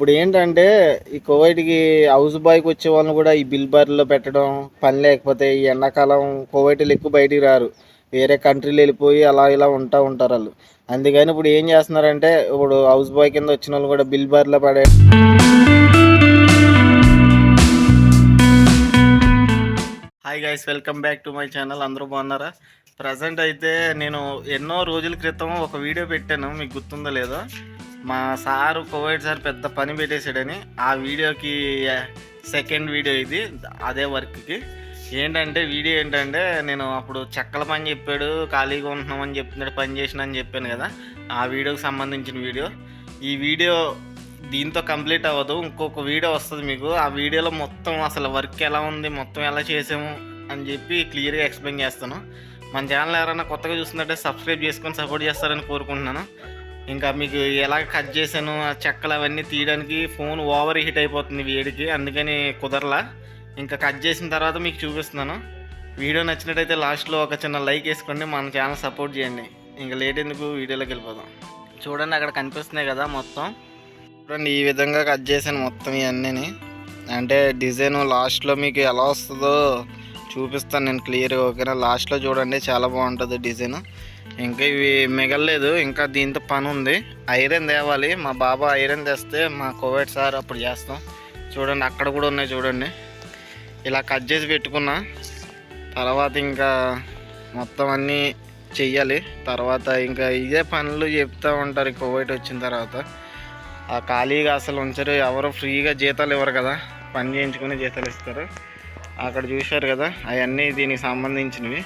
ఇప్పుడు ఏంటంటే ఈ కోవైట్కి హౌస్ బాయ్కి వచ్చే వాళ్ళని కూడా ఈ బిల్ బార్లో పెట్టడం పని లేకపోతే ఈ ఎండాకాలం కోవైట్లు ఎక్కువ బయటికి రారు. వేరే కంట్రీలు వెళ్ళిపోయి అలా ఇలా ఉంటా ఉంటారు వాళ్ళు. అందుకని ఇప్పుడు ఏం చేస్తున్నారంటే ఇప్పుడు హౌస్ బాయ్ కింద వచ్చిన వాళ్ళు కూడా బిల్ బార్లో పడే hi guys welcome back to my channel అందరూ బాగున్నారా? ప్రజెంట్ అయితే నేను ఎన్నో రోజుల క్రితం ఒక వీడియో పెట్టాను. మీకు గుర్తుందో లేదో? మా సారు కోవిడ్ సార్ పెద్ద పని పెట్టేశాడని ఆ వీడియోకి సెకండ్ వీడియో ఇది అదే వర్క్కి. ఏంటంటే వీడియో ఏంటంటే నేను అప్పుడు చెక్కల పని చెప్పాడు ఖాళీగా ఉంటున్నామని చెప్తున్నాడు పని చేసిన అని చెప్పాను కదా. ఆ వీడియోకి సంబంధించిన వీడియో. ఈ వీడియో దీంతో కంప్లీట్ అవ్వదు ఇంకొక వీడియో వస్తుంది మీకు. ఆ వీడియోలో మొత్తం అసలు వర్క్ ఎలా ఉంది మొత్తం ఎలా చేసాము అని చెప్పి క్లియర్గా ఎక్స్ప్లెయిన్ చేస్తాను. మన ఛానల్ ఎవరైనా కొత్తగా చూస్తున్నట్టే సబ్స్క్రైబ్ చేసుకొని సపోర్ట్ చేస్తారని కోరుకుంటున్నాను. ఇంకా మీకు ఎలా కట్ చేశాను ఆ చెక్కలు అవన్నీ తీయడానికి ఫోన్ ఓవర్ హీట్ అయిపోతుంది వేడికి అందుకని కుదరలా. ఇంకా కట్ చేసిన తర్వాత మీకు చూపిస్తున్నాను. వీడియో నచ్చినట్టయితే లాస్ట్లో ఒక చిన్న లైక్ వేసుకోండి మన ఛానల్ సపోర్ట్ చేయండి. ఇంకా లేట్ ఎందుకు? వీడియోలోకి వెళ్ళిపోదాం. చూడండి అక్కడ కనిపిస్తున్నాయి కదా మొత్తం. చూడండి ఈ విధంగా కట్ చేశాను మొత్తం ఇవన్నీ అంటే డిజైన్ లాస్ట్లో మీకు ఎలా వస్తుందో చూపిస్తాను నేను క్లియర్గా ఓకేనా? లాస్ట్లో చూడండి చాలా బాగుంటుంది డిజైన్. ఇంకా ఇవి మిగలలేదు ఇంకా దీంతో పని ఉంది. ఐరన్ తేవాలి మా బాబా ఐరన్ తెస్తే మా కోవిడ్ సార్ అప్పుడు చేస్తాం. చూడండి అక్కడ కూడా ఉన్నాయి చూడండి. ఇలా కట్ చేసి పెట్టుకున్నా. తర్వాత ఇంకా మొత్తం అన్నీ చెయ్యాలి. తర్వాత ఇంకా ఇదే పనులు చెప్తూ ఉంటారు కోవిడ్ వచ్చిన తర్వాత. ఆ ఖాళీగా అసలు ఉంచరు ఎవరు ఫ్రీగా జీతాలు ఇవ్వరు కదా. పని చేయించుకుని జీతాలు ఇస్తారు. అక్కడ చూశారు కదా అవన్నీ దీనికి సంబంధించినవి.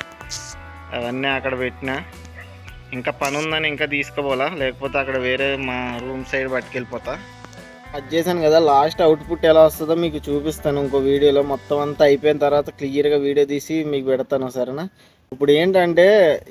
అవన్నీ అక్కడ పెట్టిన. ఇంకా పని ఉందని ఇంకా తీసుకోపోలా లేకపోతే అక్కడ వేరే మా రూమ్ సైడ్ పట్టుకెళ్ళిపోతా? అది చేశాను కదా లాస్ట్ అవుట్పుట్ ఎలా వస్తుందో మీకు చూపిస్తాను. ఇంకో వీడియోలో మొత్తం అంతా అయిపోయిన తర్వాత క్లియర్గా వీడియో తీసి మీకు పెడతాను సరేనా? ఇప్పుడు ఏంటంటే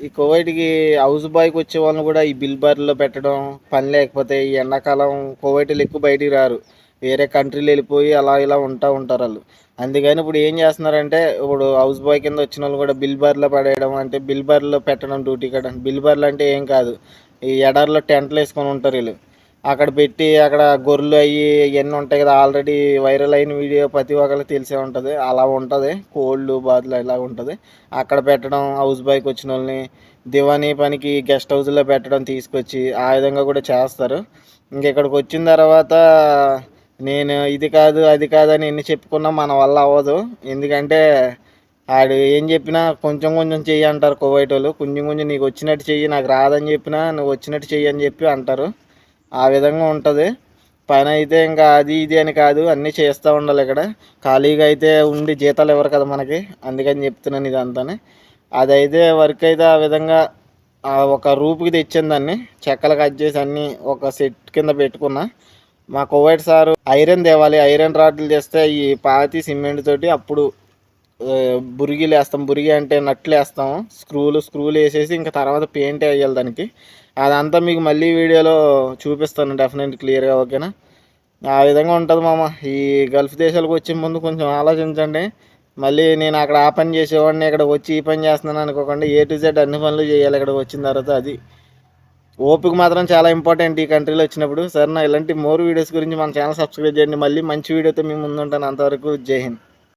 ఈ కోవైట్కి హౌస్ బాయ్కి వచ్చే వాళ్ళని కూడా ఈ బిల్ బార్లో పెట్టడం పని లేకపోతే ఈ ఎండాకాలం కోవైట్లు ఎక్కువ బయటికి రారు. వేరే కంట్రీలు వెళ్ళిపోయి అలా ఇలా ఉంటా ఉంటారు వాళ్ళు. అందుకని ఇప్పుడు ఏం చేస్తున్నారంటే ఇప్పుడు హౌస్ బాయ్ కింద వచ్చిన వాళ్ళు కూడా బిల్ బార్లో పడేయడం అంటే బిల్ బార్లో పెట్టడం డ్యూటీ కట్టడం బిల్ బార్లు అంటే ఏం కాదు. ఈ ఎడారిలో టెంట్లు వేసుకొని ఉంటారు వీళ్ళు. అక్కడ పెట్టి అక్కడ గొర్రెలు అయ్యి ఇవన్నీ ఉంటాయి కదా ఆల్రెడీ వైరల్ అయిన వీడియో ప్రతి ఒక్కరికి తెలిసే ఉంటుంది. అలా ఉంటుంది. కోళ్ళు బాతులు ఇలా ఉంటుంది. అక్కడ పెట్టడం హౌస్ బాయ్కి వచ్చిన వాళ్ళని దివానీ పనికి గెస్ట్ హౌస్లో పెట్టడం తీసుకొచ్చి ఆ విధంగా కూడా చేస్తారు. ఇంక ఇక్కడికి వచ్చిన తర్వాత నేను ఇది కాదు అది కాదు అని ఎన్ని చెప్పుకున్నా మన వల్ల అవ్వదు. ఎందుకంటే ఆడు ఏం చెప్పినా కొంచెం కొంచెం చెయ్యి అంటారు కోవైట్ వాళ్ళు కొంచెం కొంచెం నీకు వచ్చినట్టు చెయ్యి నాకు రాదని చెప్పినా నువ్వు వచ్చినట్టు చెయ్యి అని చెప్పి అంటారు. ఆ విధంగా ఉంటుంది. పైన అయితే ఇంకా అది ఇది అని కాదు అన్నీ చేస్తూ ఉండాలి ఇక్కడ. ఖాళీగా అయితే ఉండి జీతాలు ఇవ్వరు కదా మనకి. అందుకని చెప్తున్నాను ఇదంతానే. అదైతే వర్క్ అయితే ఆ విధంగా ఒక రూపుకి తెచ్చింది దాన్ని. చెక్కలు కట్ చేసి అన్నీ ఒక సెట్ కింద పెట్టుకున్నా. మా కోవైట్ సారు ఐరన్ తేవాలి ఐరన్ రాడ్లు తెస్తే ఈ పాతి సిమెంట్ తోటి అప్పుడు ఆ, బురిగిలు వేస్తాం బురిగి అంటే నట్లు వేస్తాం. స్క్రూలు స్క్రూలు వేసేసి ఇంకా తర్వాత పెయింట్ వేయాలి దానికి. అదంతా మీకు మళ్ళీ వీడియోలో చూపిస్తాను డెఫినెట్ క్లియర్గా ఓకేనా? ఆ విధంగా ఉంటుంది మామ. ఈ గల్ఫ్ దేశాలకు వచ్చే ముందు కొంచెం ఆలోచించండి. మళ్ళీ నేను అక్కడ ఆ పని చేసేవాడిని ఇక్కడ వచ్చి ఈ పని చేస్తున్నాను అనుకోకుండా ఏ టు జెడ్ అన్ని పనులు చేయాలి. ఇక్కడ వచ్చిన తర్వాత అది. ఓపిక మాత్రం చాలా ఇంపార్టెంట్ ఈ కంట్రీలో వచ్చినప్పుడు. సరే నా ఇలాంటి మోర్ వీడియోస్ గురించి మన ఛానల్ సబ్స్క్రైబ్ చేయండి. మళ్ళీ మంచి వీడియోతో మీ ముందు ఉంటాను అంతవరకు జై హింద్.